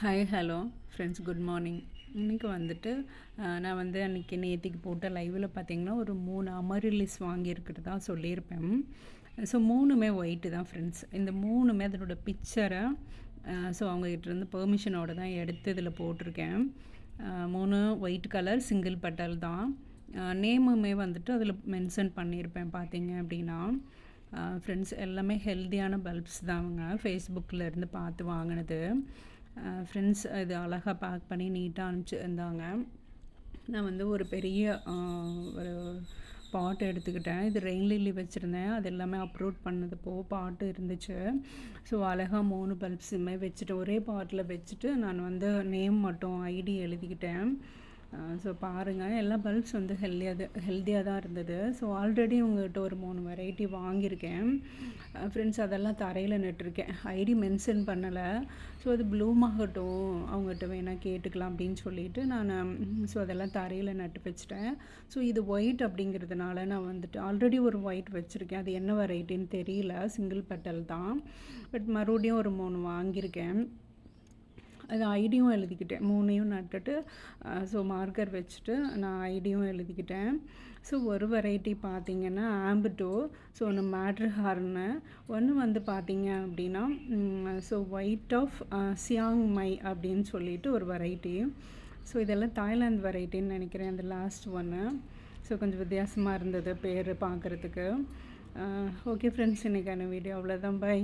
Hi hello friends good morning இன்றைக்கி வந்துட்டு நான் வந்து அன்றைக்கி நேற்றுக்கு போட்ட லைவில் பார்த்திங்கன்னா ஒரு மூணு அமரிலிஸ் வாங்கியிருக்கிறதா சொல்லியிருப்பேன். ஸோ மூணுமே ஒயிட்டு தான் ஃப்ரெண்ட்ஸ் இந்த மூணுமே அதனோட பிக்சரை ஸோ அவங்ககிட்டருந்து பெர்மிஷனோடு தான் எடுத்து இதில் போட்டிருக்கேன். மூணு ஒயிட் கலர் சிங்கிள் பட்டல் தான். நேமுமே வந்துட்டு அதில் மென்ஷன் பண்ணியிருப்பேன் பார்த்தீங்க அப்படின்னா. ஃப்ரெண்ட்ஸ் எல்லாமே ஹெல்த்தியான பல்ப்ஸ் தான் அவங்க ஃபேஸ்புக்கில் இருந்து பார்த்து வாங்கினது. ஃப்ரெண்ட்ஸ் இது அழகாக பேக் பண்ணி நீட்டாக அனுப்பிச்சி இருந்தாங்க நான் வந்து ஒரு பெரிய ஒரு பாட்டு எடுத்துக்கிட்டேன். இது ரெயின் லில்லி வச்சுருந்தேன். அது எல்லாமே அப்லோட் பண்ணது போ பாட்டு இருந்துச்சு. ஸோ அழகாக மூணு பல்ப்ஸுமே வச்சுட்டு ஒரே பாட்டில் வச்சுட்டு நான் வந்து நேம் மட்டும் ஐடி எழுதிக்கிட்டேன். ஸோ பாருங்கள் எல்லா பல்ப்ஸ் வந்து ஹெல்த்தியாக ஹெல்த்தியாக தான் இருந்தது. ஸோ ஆல்ரெடி உங்கள்கிட்ட ஒரு மூணு வெரைட்டி வாங்கியிருக்கேன். ஃப்ரெண்ட்ஸ் அதெல்லாம் தரையில் நட்டுருக்கேன். ஐடி மென்ஷன் பண்ணலை. ஸோ அது ப்ளூம் ஆகட்டும் அவங்ககிட்ட வேணால் கேட்டுக்கலாம் அப்படின்னு சொல்லிட்டு நான் ஸோ அதெல்லாம் தரையில் நட்டு வச்சிட்டேன். ஸோ இது ஒயிட் அப்படிங்கிறதுனால நான் வந்துட்டு ஆல்ரெடி ஒரு ஒயிட் வச்சுருக்கேன். அது என்ன வெரைட்டின்னு தெரியல. சிங்கிள் பெட்டல் தான். பட் மறுபடியும் ஒரு மூணு வாங்கியிருக்கேன். அது ஐடியும் எழுதிக்கிட்டேன் மூணையும் நட்டுட்டு ஸோ மார்க்கர் வச்சுட்டு நான் ஐடியும் எழுதிக்கிட்டேன். ஸோ ஒரு வெரைட்டி பார்த்திங்கன்னா ஆம்பிட்டோ ஸோ ஒன்று மேட்ரு ஹார்னு ஒன்று வந்து பார்த்திங்க அப்படின்னா so white of Chiang Mai அப்படின்னு சொல்லிட்டு ஒரு வெரைட்டி ஸோ இதெல்லாம் தாய்லாந்து வெரைட்டின்னு நினைக்கிறேன் அந்த லாஸ்ட் ஒன்று ஸோ கொஞ்சம் வித்தியாசமாக இருந்தது பேர் பார்க்குறதுக்கு. ஓகே ஃப்ரெண்ட்ஸ் இன்றைக்கான வீடியோ அவ்வளோதான் பை